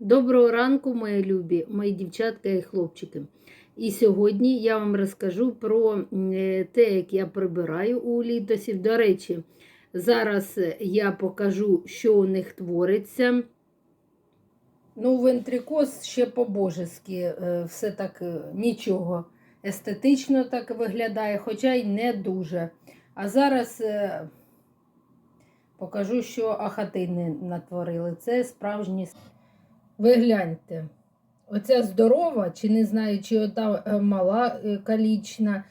Доброго ранку, мої любі, мої дівчатка і хлопчики. І сьогодні я вам розкажу про е, те, як я прибираю у літосів. До речі, зараз я покажу, що у них твориться. Ну, вентрикоз ще по-божески, е, все так е, нічого. Естетично так виглядає, хоча й не дуже. А зараз покажу, що ахатини натворили. Це справжні. Ви гляньте. Оця здорова, чи не знаю, чи ота е, мала е, калічна,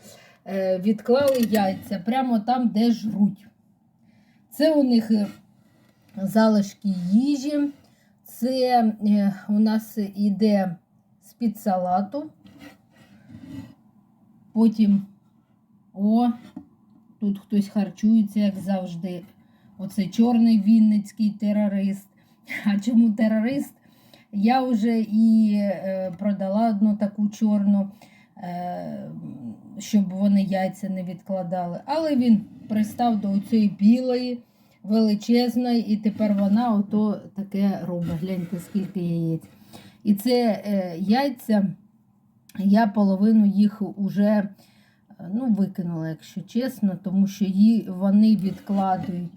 е, відклали яйця прямо там, де жруть. Це у них залишки їжі. Це у нас іде з-під салату. Потім, о, тут хтось харчується, як завжди. Оце чорний вінницький терорист. А чому терорист? Я вже і е, продала одну таку чорну, е, щоб вони яйця не відкладали. Але він пристав до цієї білої, величезної, і тепер вона ото таке робить. Гляньте, скільки яєць. І це е, яйця, я половину їх уже ну, викинула, якщо чесно, тому що її, вони відкладують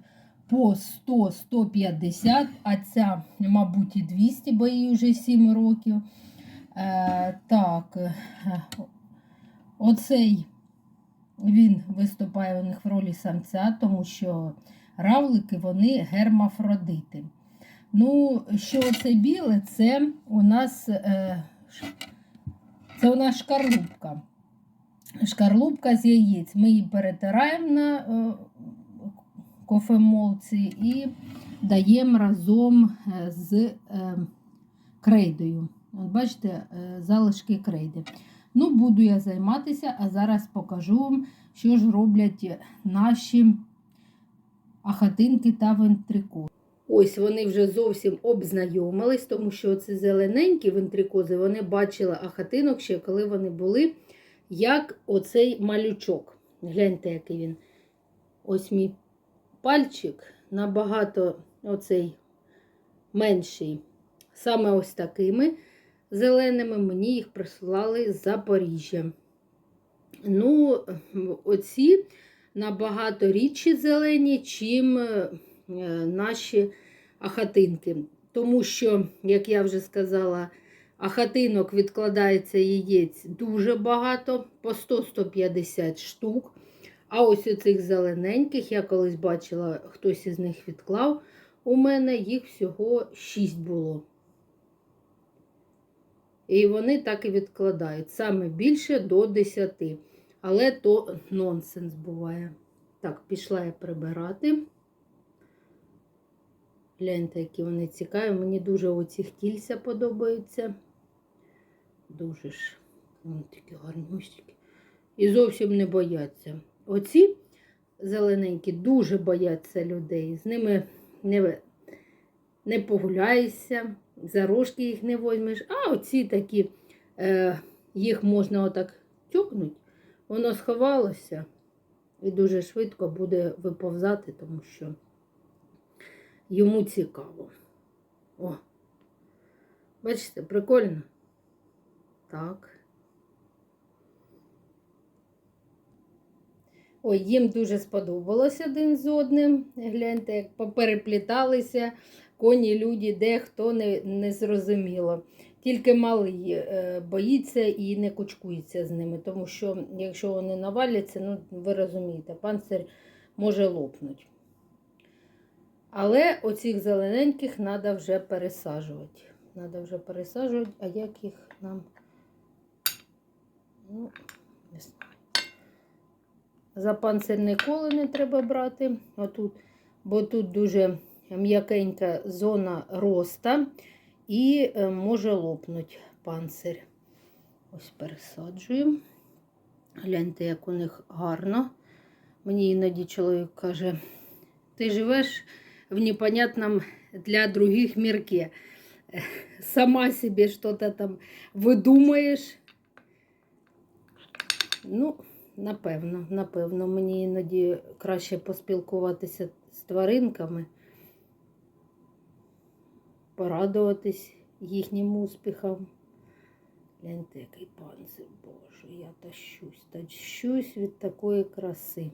по 100-150, а ця, мабуть, і 200, бо їй вже 7 років. Е, так, е, оцей він виступає у них в ролі самця, тому що равлики вони гермафродити. Ну, що це біле, це у нас е, це у нас шкарлупка. Шкарлупка з яєць. Ми її перетираємо на е, кофемолці і даємо разом е, з е, крейдою. От бачите, е, залишки крейди. Ну, буду я займатися, а зараз покажу вам, що ж роблять наші ахатинки та вентрикози. Ось вони вже зовсім обзнайомились, тому що ці зелененькі вентрикози вони бачили ахатинок ще коли вони були, як оцей малючок. Гляньте, який він. Ось мій пальчик набагато оцей менший. Саме ось такими зеленими мені їх прислали з Запоріжжя. Ну, оці набагато рідші зелені, чим е, наші ахатинки. Тому що, як я вже сказала, ахатинок відкладається яєць дуже багато, по 100-150 штук. А ось у цих зелененьких, я колись бачила, хтось із них відклав. У мене їх всього 6 було. І вони так і відкладають. Саме більше до 10. Але то нонсенс буває. Так, пішла я прибирати. Гляньте, які вони цікаві. Мені дуже оці кільця подобаються. Дуже ж. Вони такі гарнющики. І зовсім не бояться. Оці зелененькі дуже бояться людей. З ними не не погуляєшся, за рожки їх не возьмеш. А оці такі, е, їх можна отак тюкнути, воно сховалося і дуже швидко буде виповзати, тому що йому цікаво. О, бачите, прикольно? Так. Ой, їм дуже сподобалось один з одним. Гляньте, як поперепліталися коні, люди, де хто не, не зрозуміло. Тільки малий е, боїться і не кучкується з ними, тому що, якщо вони наваляться, ну ви розумієте, панцир може лопнути. Але оцих зелененьких треба вже пересаджувати. Треба вже пересаджувати, а як їх нам. Ну, не знаю. За панцир ніколи не треба брати, отут, бо тут дуже м'якенька зона роста і е, може лопнути панцир. Ось пересаджую. Гляньте, як у них гарно. Мені іноді чоловік каже, ти живеш в непонятному для других мірке. Сама собі щось там видумаєш. Ну, Напевно, напевно, мені іноді краще поспілкуватися з тваринками, порадуватись їхнім успіхам. Гляньте, який панцир, Боже, я тащусь, тащусь від такої краси.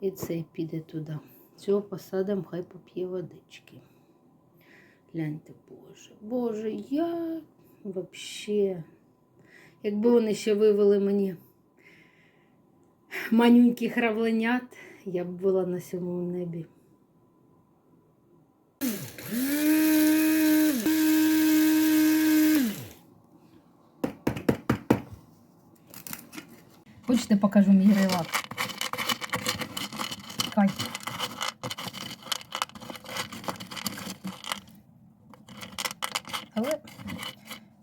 І цей піде туди. Цього посадимо, хай поп'є водички. Гляньте, Боже, Боже, я вообще. Якби вони ще вивели мені манюньких равленят, я б була на сьомому небі. Хочете, покажу мій релакс. Кай. Але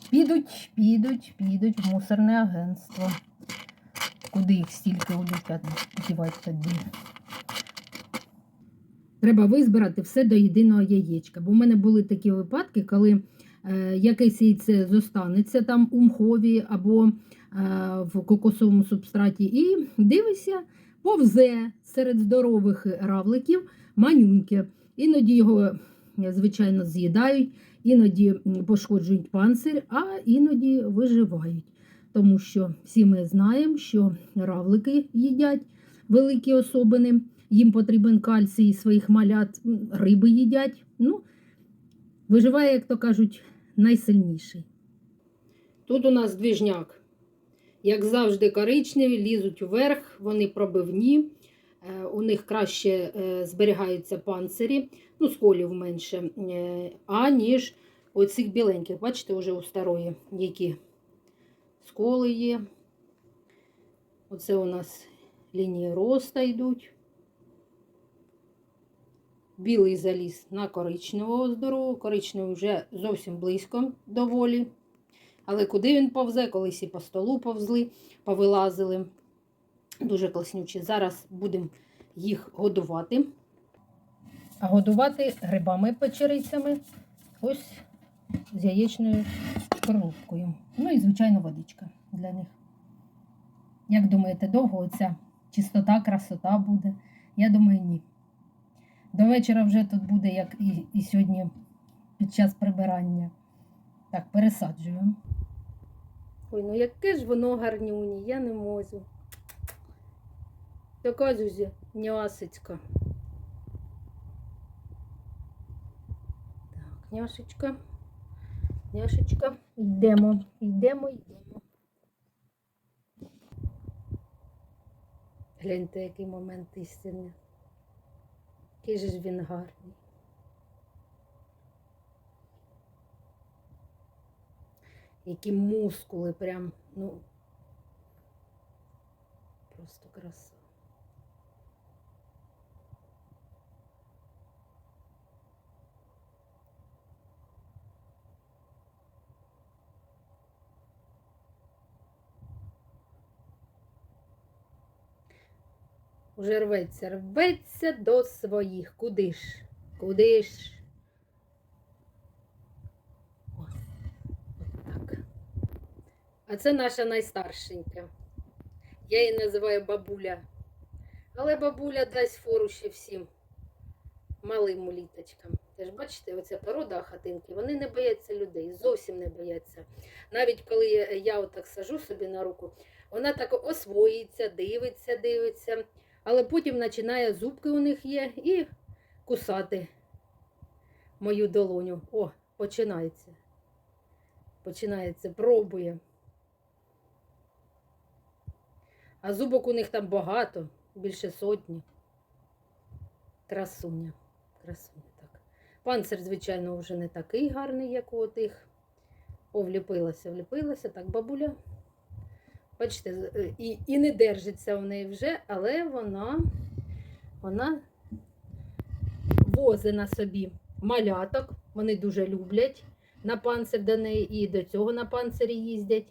підуть, підуть, підуть в мусорне агентство. Куди їх стільки улетять, тоді. Треба визбирати все до єдиного яєчка. Бо в мене були такі випадки, коли е, якесь яйце зостанеться там у мхові або е, в кокосовому субстраті, і дивишся, повзе серед здорових равликів манюньке. Іноді його, е, звичайно, з'їдають, іноді пошкоджують панцир, а іноді виживають. Тому що всі ми знаємо, що равлики їдять великі особини, їм потрібен кальцій своїх малят, риби їдять. Ну, виживає, як то кажуть, найсильніший. Тут у нас двіжняк. Як завжди, коричневі, лізуть вверх, вони пробивні, е, у них краще е, зберігаються панцирі, ну, сколів менше, е, аніж оцих біленьких. Бачите, вже у старої, які сколи є. Оце у нас лінії роста йдуть. Білий заліз на коричневого здорового. Коричневий вже зовсім близько доволі. Але куди він повзе, колись і по столу повзли, повилазили. Дуже класнючі. Зараз будемо їх годувати. А годувати грибами печерицями. Ось з яєчною скорлупкою. Ну і, звичайно, водичка для них. Як думаєте, довго оця чистота, красота буде? Я думаю, ні. До вечора вже тут буде, як і, і сьогодні під час прибирання. Так, пересаджуємо. Ой, ну яке ж воно гарнюні, я не можу. Така зузі нясицька. Так, няшечка. Няшечка. Йдемо, йдемо, йдемо. Гляньте, який момент істини. Який же ж він гарний. Які мускули прям, ну, просто краса. Уже рветься, рветься до своїх. Куди ж? Куди ж? О, так. А це наша найстаршенька. Я її називаю бабуля. Але бабуля дасть фору ще всім малим уліточкам. Теж бачите, оця порода хатинки, вони не бояться людей, зовсім не бояться. Навіть коли я отак сажу собі на руку, вона так освоїться, дивиться, дивиться, але потім починає зубки у них є і кусати мою долоню. О, починається. Починається, пробує. А зубок у них там багато, більше сотні. Красуня. Красуня так. Панцир, звичайно, вже не такий гарний, як у тих. О, вліпилася, вліпилася. Так, бабуля. Бачите, е, і, і не держиться в неї вже, але вона, вона возить на собі маляток. Вони дуже люблять на панцир до неї і до цього на панцирі їздять.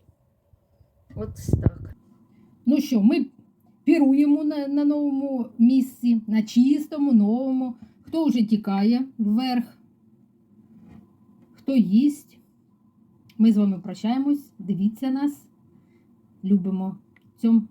От так. Ну що, ми піруємо на, на новому місці, на чистому, новому. Хто вже тікає вверх, хто їсть. Ми з вами прощаємось. Дивіться нас. Любимо. Цьом.